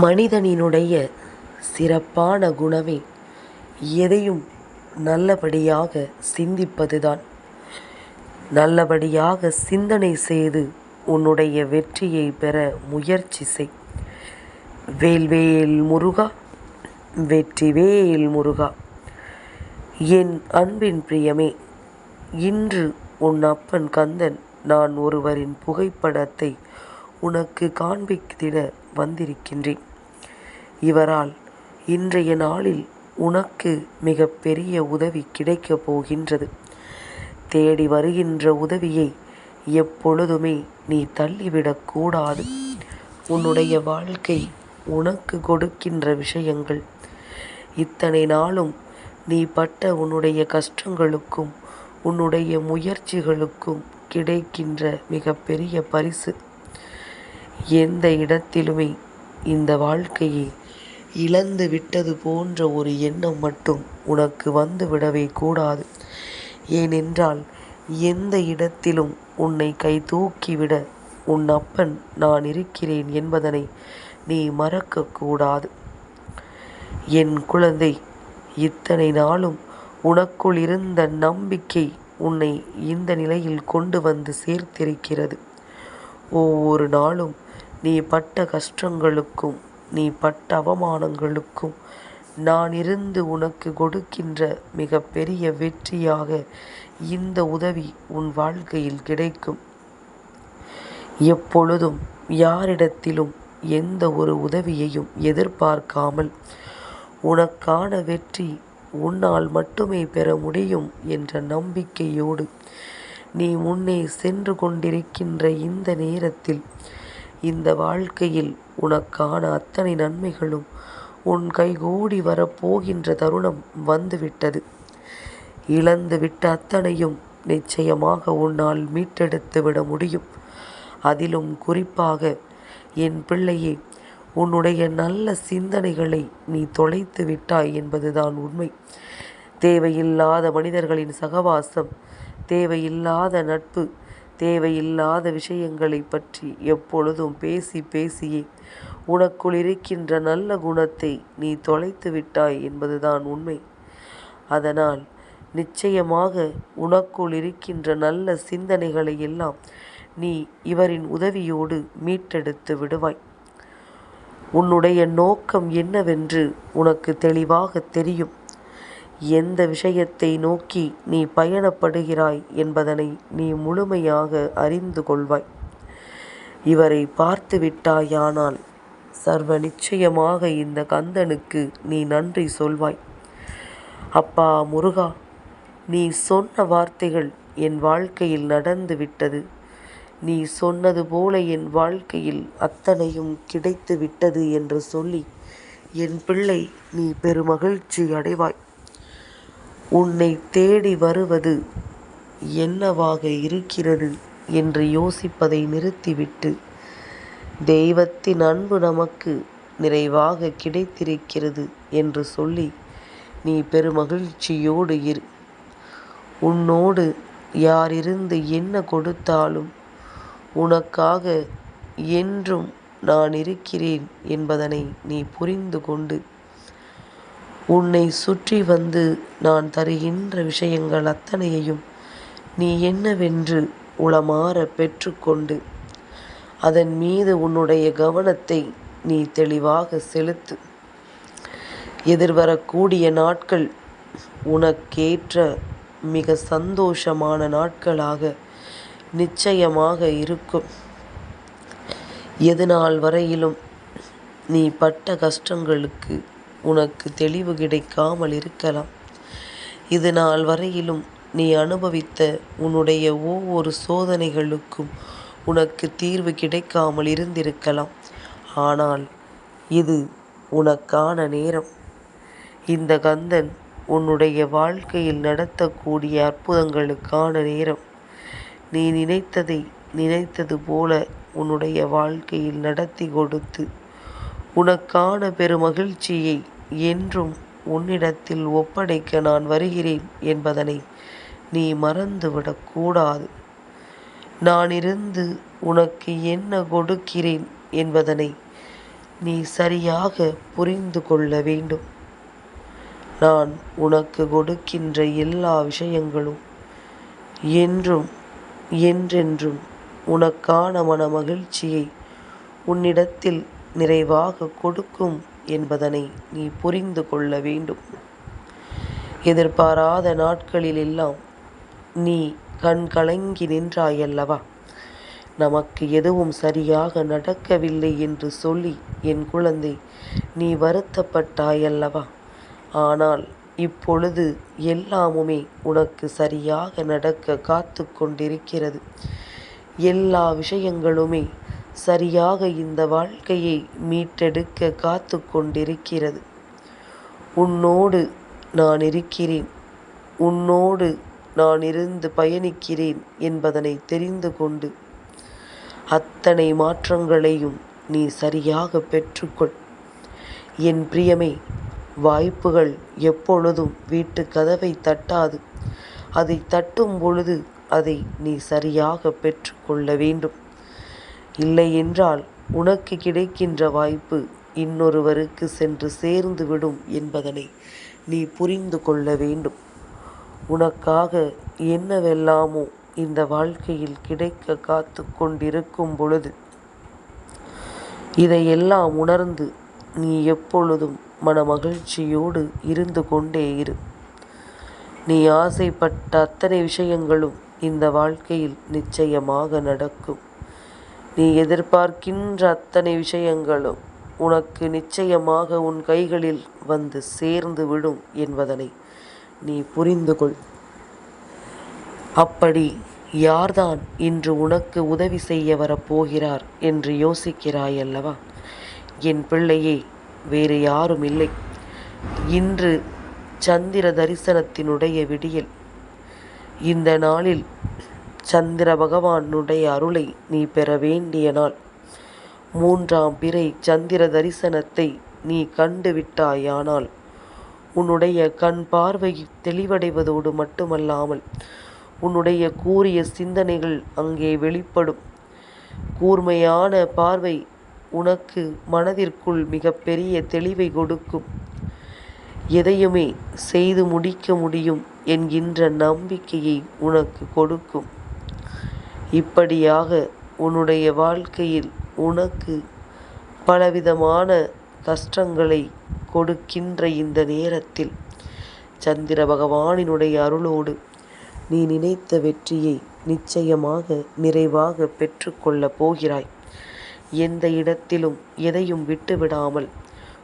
மனிதனினுடைய சிறப்பான குணமே எதையும் நல்லபடியாக சிந்திப்பதுதான். நல்லபடியாக சிந்தனை செய்து உன்னுடைய வெற்றியை பெற முயற்சி செய். வேல்வேல் முருகா வெற்றிவேல் முருகா. என் அன்பின் பிரியமே இன்று உன் அப்பன் கந்தன் நான் ஒருவரின் புகைப்படத்தை உனக்கு காண்பித்திட வந்திருக்கின்றேன். இவரால் இன்றைய நாளில் உனக்கு மிக பெரிய உதவி கிடைக்கப் போகின்றது. தேடி வருகின்ற உதவியை எப்பொழுதுமே நீ தள்ளிவிடக்கூடாது உன்னுடைய வாழ்க்கை உனக்கு கொடுக்கின்ற விஷயங்கள். இத்தனை நாளும் நீ பட்ட உன்னுடைய கஷ்டங்களுக்கும் உன்னுடைய முயற்சிகளுக்கும் கிடைக்கின்ற மிகப்பெரிய பரிசு. எந்த இடத்திலுமே இந்த வாழ்க்கையை இழந்து விட்டது போன்ற ஒரு எண்ணம் மட்டும் உனக்கு வந்து விடவே கூடாது. ஏனென்றால் எந்த இடத்திலும் உன்னை கை தூக்கிவிட உன் அப்பன் நான் இருக்கிறேன் என்பதனை நீ மறக்கக்கூடாது என் குழந்தை இத்தனை நாளும் உனக்குள் இருந்த நம்பிக்கை உன்னை இந்த நிலையில் கொண்டு வந்து சேர்த்திருக்கிறது. ஒவ்வொரு நாளும் நீ பட்ட கஷ்டங்களுக்கும் நீ பட்ட அவமானங்களுக்கும் நான் இருந்து உனக்கு கொடுக்கின்ற மிக பெரிய வெற்றியாக இந்த உதவி உன் வாழ்க்கையில் கிடைக்கும். எப்பொழுதும் யாரிடத்திலும் எந்த ஒரு உதவியையும் எதிர்பார்க்காமல் உனக்கான வெற்றி உன்னால் மட்டுமே பெற முடியும் என்ற நம்பிக்கையோடு நீ முன்னே சென்று கொண்டிருக்கின்ற இந்த நேரத்தில் இந்த வாழ்க்கையில் உனக்கான அத்தனை நன்மைகளும் உன் கைகூடி வரப்போகின்ற தருணம் வந்துவிட்டது. இழந்து விட்ட அத்தனையும் நிச்சயமாக உன்னால் மீட்டெடுத்து விட முடியும். அதிலும் குறிப்பாக என் பிள்ளையே உன்னுடைய நல்ல சிந்தனைகளை நீ தொலைத்து விட்டாய் என்பதுதான் உண்மை. தேவையில்லாத மனிதர்களின் சகவாசம் தேவையில்லாத நட்பு தேவையில்லாத விஷயங்களை பற்றி எப்பொழுதும் பேசி பேசியே உனக்குள் இருக்கின்ற நல்ல குணத்தை நீ தொலைத்து விட்டாய் என்பதுதான் உண்மை. அதனால் நிச்சயமாக உனக்குள் இருக்கின்ற நல்ல சிந்தனைகளை எல்லாம் நீ இவரின் உதவியோடு மீட்டெடுத்து விடுவாய். உன்னுடைய நோக்கம் என்னவென்று உனக்கு தெளிவாக தெரியும். எந்த விஷயத்தை நோக்கி நீ பயணப்படுகிறாய் என்பதனை நீ முழுமையாக அறிந்து கொள்வாய். இவரை பார்த்து விட்டாயானால் சர்வ நிச்சயமாக இந்த கந்தனுக்கு நீ நன்றி சொல்வாய். அப்பா முருகா நீ சொன்ன வார்த்தைகள் என் வாழ்க்கையில் நடந்து விட்டது. நீ சொன்னது போல என் வாழ்க்கையில் அத்தனையும் கிடைத்து விட்டது என்று சொல்லி என் பிள்ளை நீ பெருமகிழ்ச்சி அடைவாய். உன்னை தேடி வருவது என்னவாக இருக்கிறது என்று யோசிப்பதை நிறுத்திவிட்டு தெய்வத்தின் அன்பு நமக்கு நிறைவாக கிடைத்திருக்கிறது என்று சொல்லி நீ பெருமகிழ்ச்சியோடு இரு. உன்னோடு யாரிருந்து என்ன கொடுத்தாலும் உனக்காக என்றும் நான் இருக்கிறேன் என்பதனை நீ புரிந்து கொண்டு உன்னை சுற்றி வந்து நான் தருகின்ற விஷயங்கள் அத்தனையையும் நீ என்னவென்று உளமாற பெற்றுக்கொண்டு அதன் மீது உன்னுடைய கவனத்தை நீ தெளிவாக செலுத்து. எதிர்வரக்கூடிய நாட்கள் உனக்கேற்ற மிக சந்தோஷமான நாட்களாக நிச்சயமாக இருக்கும். எது நாள் வரையிலும் நீ பட்ட கஷ்டங்களுக்கு உனக்கு தெளிவு கிடைக்காமல் இருக்கலாம். இது நாள் வரையிலும் நீ அனுபவித்த உன்னுடைய ஒவ்வொரு சோதனைகளுக்கும் உனக்கு தீர்வு கிடைக்காமல் இருந்திருக்கலாம். ஆனால் இது உனக்கான நேரம். இந்த கந்தன் உன்னுடைய வாழ்க்கையில் நடத்தக்கூடிய அற்புதங்களுக்கான நேரம். நீ நினைத்ததை நினைத்தது போல உன்னுடைய வாழ்க்கையில் நடத்தி கொடுத்து உனக்கான பெருமகிழ்ச்சியை என்றும் உன்னிடத்தில் ஒப்படைக்க நான் வருகிறேன் என்பதனை நீ மறந்துவிடக்கூடாது நான் இருந்து உனக்கு என்ன கொடுக்கிறேன் என்பதனை நீ சரியாக புரிந்து கொள்ள வேண்டும். நான் உனக்கு கொடுக்கின்ற எல்லா விஷயங்களும் என்றும் என்றென்றும் உனக்கான மன மகிழ்ச்சியை உன்னிடத்தில் நிறைவாக கொடுக்கும் என்பதனை நீ புரிந்து கொள்ள வேண்டும். எதிர்பாராத நாட்களிலெல்லாம் நீ கண் கலங்கி நின்றாயல்லவா? நமக்கு எதுவும் சரியாக நடக்கவில்லை என்று சொல்லி என் குழந்தை நீ வருத்தப்பட்டாயல்லவா? ஆனால் இப்பொழுது எல்லாமுமே உனக்கு சரியாக நடக்க காத்து கொண்டிருக்கிறது எல்லா விஷயங்களுமே சரியாக இந்த வாழ்க்கையை மீட்டெடுக்க காத்து கொண்டிருக்கிறது. உன்னோடு நான் இருக்கிறேன். உன்னோடு நான் இருந்து பயணிக்கிறேன் என்பதனை தெரிந்து கொண்டு அத்தனை மாற்றங்களையும் நீ சரியாக பெற்றுக்கொள். என் பிரியமே வாய்ப்புகள் எப்பொழுதும் வீட்டு கதவை தட்டாது. அதை தட்டும் பொழுது அதை நீ சரியாக பெற்றுக்கொள்ள வேண்டும். இல்லை என்றால் உனக்கு கிடைக்கின்ற வாய்ப்பு இன்னொருவருக்கு சென்று சேர்ந்து விடும் என்பதனை நீ புரிந்து கொள்ள வேண்டும். உனக்காக என்னவெல்லாமோ இந்த வாழ்க்கையில் கிடைக்க காத்து கொண்டிருக்கும் பொழுது இதையெல்லாம் உணர்ந்து நீ எப்பொழுதும் மனமகிழ்ச்சியோடு இருந்து கொண்டே இரு. நீ ஆசைப்பட்ட அத்தனை விஷயங்களும் இந்த வாழ்க்கையில் நிச்சயமாக நடக்கும். நீ எதிர்பார்க்கின்ற அத்தனை விஷயங்களும் உனக்கு நிச்சயமாக உன் கைகளில் வந்து சேர்ந்து விடும் என்பதனை நீ புரிந்து கொள். அப்படி யார்தான் இன்று உனக்கு உதவி செய்ய வரப்போகிறார் என்று யோசிக்கிறாயல்லவா? என் பிள்ளையே வேறு யாரும் இல்லை. இன்று சந்திர தரிசனத்தினுடைய விடியல். இந்த நாளில் சந்திர பகவானுடைய அருளை நீ பெற வேண்டிய நாள் மூன்றாம் பிறை சந்திர தரிசனத்தை நீ கண்டு விட்டாயானால் உன்னுடைய கண் பார்வை தெளிவடைவதோடு மட்டுமல்லாமல் உன்னுடைய கூறிய சிந்தனைகள் அங்கே வெளிப்படும். கூர்மையான பார்வை உனக்கு மனதிற்குள் மிகப்பெரிய தெளிவை கொடுக்கும். எதையுமே செய்து முடிக்க முடியும் என்கின்ற நம்பிக்கையை உனக்கு கொடுக்கும். இப்படியாக உன்னுடைய வாழ்க்கையில் உனக்கு பலவிதமான கஷ்டங்களை கொடுக்கின்ற இந்த நேரத்தில் சந்திர பகவானினுடைய அருளோடு நீ நினைத்த வெற்றியை நிச்சயமாக நிறைவாக பெற்றுக்கொள்ளப் போகிறாய். எந்த இடத்திலும் எதையும் விட்டுவிடாமல்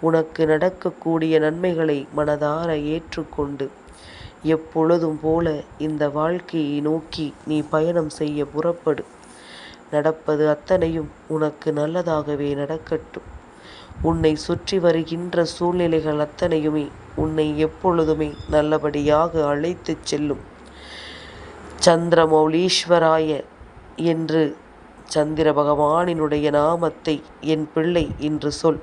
உனக்கு நடக்கக்கூடிய நன்மைகளை மனதார ஏற்றுக்கொண்டு எப்பொழுதும் போல இந்த வாழ்க்கையை நோக்கி நீ பயணம் செய்ய புறப்படு. நடப்பது அத்தனையும் உனக்கு நல்லதாகவே நடக்கட்டும். உன்னை சுற்றி வருகின்ற சூழ்நிலைகள் அத்தனையுமே உன்னை எப்பொழுதுமே நல்லபடியாக அழைத்துச் செல்லும். சந்திரமௌலீஸ்வராய என்று சந்திர பகவானினுடைய நாமத்தை என் பிள்ளை இன்று சொல்.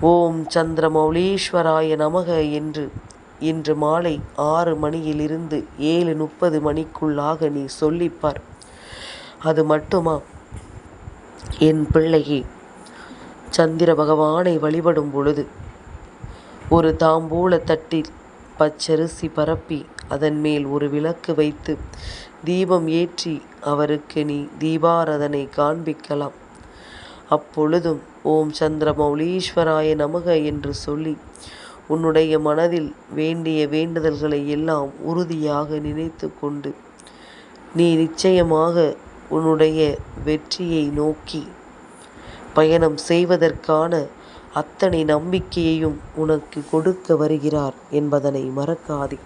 ஓம் சந்திரமௌலீஸ்வராய நமக என்று இன்று மாலை ஆறு மணியிலிருந்து ஏழு முப்பது மணிக்குள்ளாக நீ சொல்லிப்பார். அது மட்டுமா? என் பிள்ளையே சந்திர பகவானை வழிபடும் பொழுது ஒரு தாம்பூல தட்டில் பச்சரிசி பரப்பி அதன் மேல் ஒரு விளக்கு வைத்து தீபம் ஏற்றி அவருக்கு நீ தீபாரதனை காண்பிக்கலாம். அப்பொழுதும் ஓம் சந்திர மௌலீஸ்வராய நமக என்று சொல்லி உன்னுடைய மனதில் வேண்டிய வேண்டுதல்களை எல்லாம் உறுதியாக நினைத்து கொண்டு நீ நிச்சயமாக உன்னுடைய வெற்றியை நோக்கி பயணம் செய்வதற்கான அத்தனை நம்பிக்கையையும் உனக்கு கொடுக்க வருகிறார் என்பதனை மறக்காதே.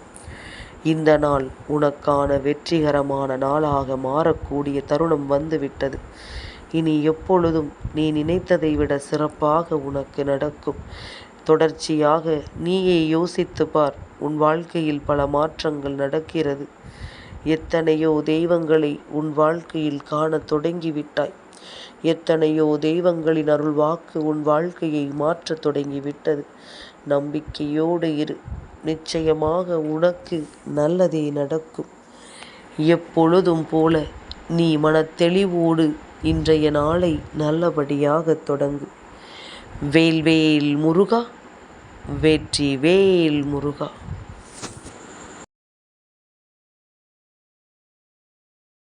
இந்த நாள் உனக்கான வெற்றிகரமான நாளாக மாறக்கூடிய தருணம் வந்துவிட்டது. இனி எப்பொழுதும் நீ நினைத்ததை விட சிறப்பாக உனக்கு நடக்கும். தொடர்ச்சியாக நீயே யோசித்து பார் உன் வாழ்க்கையில் பல மாற்றங்கள் நடக்கிறது. எத்தனையோ தெய்வங்களை உன் வாழ்க்கையில் காண தொடங்கிவிட்டாய். எத்தனையோ தெய்வங்களின் அருள் வாக்கு உன் வாழ்க்கையை மாற்றத் தொடங்கிவிட்டது. நம்பிக்கையோடு இரு நிச்சயமாக உனக்கு நல்லதே நடக்கும். எப்பொழுதும் போல நீ மனத்தெளிவோடு இன்றைய நாளை நல்லபடியாக தொடங்கு. வேல்வேல் முருகா வெற்றி வேல் முருகா.